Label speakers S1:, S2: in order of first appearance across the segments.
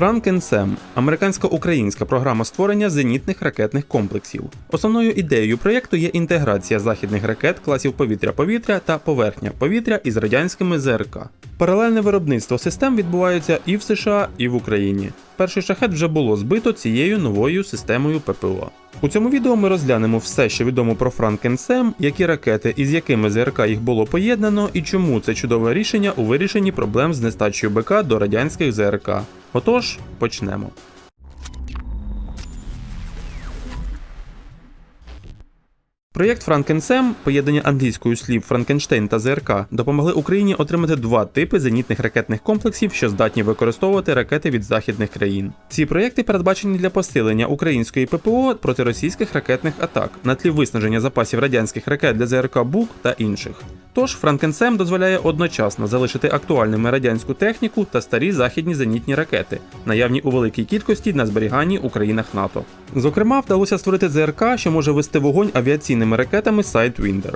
S1: Франкенсем американсько-українська програма створення зенітних ракетних комплексів. Основною ідеєю проєкту є інтеграція західних ракет класів повітря-повітря та поверхня-повітря із радянськими ЗРК. Паралельне виробництво систем відбувається і в США, і в Україні. Перший шахет вже було збито цією новою системою ППО. У цьому відео ми розглянемо все, що відомо про Франкенсем, які ракети і з якими ЗРК їх було поєднано, і чому це чудове рішення у вирішенні проблем з нестачею БК до радянських ЗРК. Отож, почнемо. Проєкт Франкенсем, поєднання англійською слів Франкенштейн та ЗРК, допомогли Україні отримати два типи зенітних ракетних комплексів, що здатні використовувати ракети від західних країн. Ці проєкти передбачені для посилення української ППО проти російських ракетних атак на тлі виснаження запасів радянських ракет для ЗРК БУК та інших. Тож Франкенсем дозволяє одночасно залишити актуальними радянську техніку та старі західні зенітні ракети, наявні у великій кількості на зберіганні у країнах НАТО. Зокрема, вдалося створити ЗРК, що може вести вогонь авіаційними ракетами Sidewinder.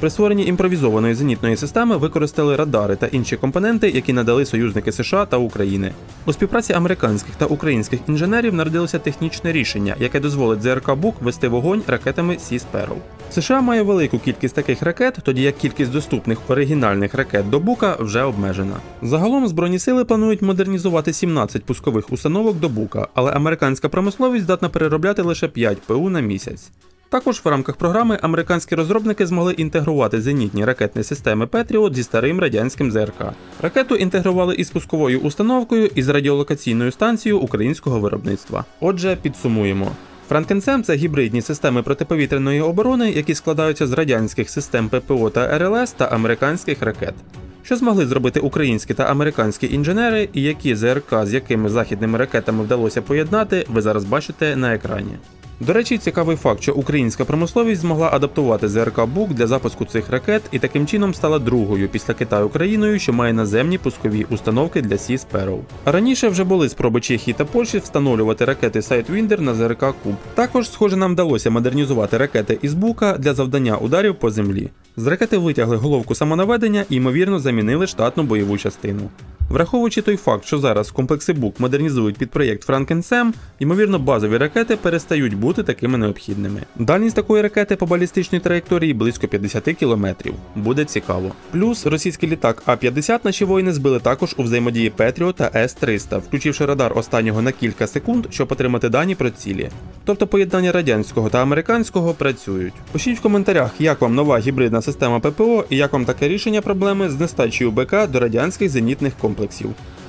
S1: При створенні імпровізованої зенітної системи використали радари та інші компоненти, які надали союзники США та України. У співпраці американських та українських інженерів народилося технічне рішення, яке дозволить ЗРК Бук вести вогонь ракетами Sea Sparrow. США має велику кількість таких ракет, тоді як кількість доступних оригінальних ракет до Бука вже обмежена. Загалом збройні сили планують модернізувати 17 пускових установок до Бука, але американська промисловість здатна переробляти лише 5 ПУ на місяць. Також в рамках програми американські розробники змогли інтегрувати зенітні ракетні системи Петріот зі старим радянським ЗРК. Ракету інтегрували із пусковою установкою і з радіолокаційною станцією українського виробництва. Отже, підсумуємо. Франкенсем це гібридні системи протиповітряної оборони, які складаються з радянських систем ППО та РЛС та американських ракет. Що змогли зробити українські та американські інженери, і які ЗРК з якими західними ракетами вдалося поєднати, ви зараз бачите на екрані. До речі, цікавий факт, що українська промисловість змогла адаптувати ЗРК Бук для запуску цих ракет і таким чином стала другою після Китаю країною, що має наземні пускові установки для Sea Sparrow. Раніше вже були спроби Чехії та Польщі встановлювати ракети Sidewinder на ЗРК Куб. Також, схоже, нам вдалося модернізувати ракети із Бука для завдання ударів по землі. З ракети витягли головку самонаведення і ймовірно замінили штатну бойову частину. Враховуючи той факт, що зараз комплекси БУК модернізують під проєкт Франкенсем, ймовірно, базові ракети перестають бути такими необхідними. Дальність такої ракети по балістичній траєкторії близько 50 км. Буде цікаво. Плюс російський літак А-50 наші воїни збили також у взаємодії Петріо та С-300, включивши радар останнього на кілька секунд, щоб отримати дані про цілі. Тобто поєднання радянського та американського працюють. Пишіть в коментарях, як вам нова гібридна система ППО і як вам таке рішення проблеми з нестачею БК до радянських зенітних комплексів.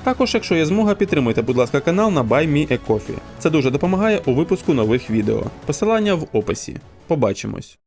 S1: Також, якщо є змога, підтримуйте, будь ласка, канал на Buy Me a Coffee. Це дуже допомагає у випуску нових відео. Посилання в описі. Побачимось.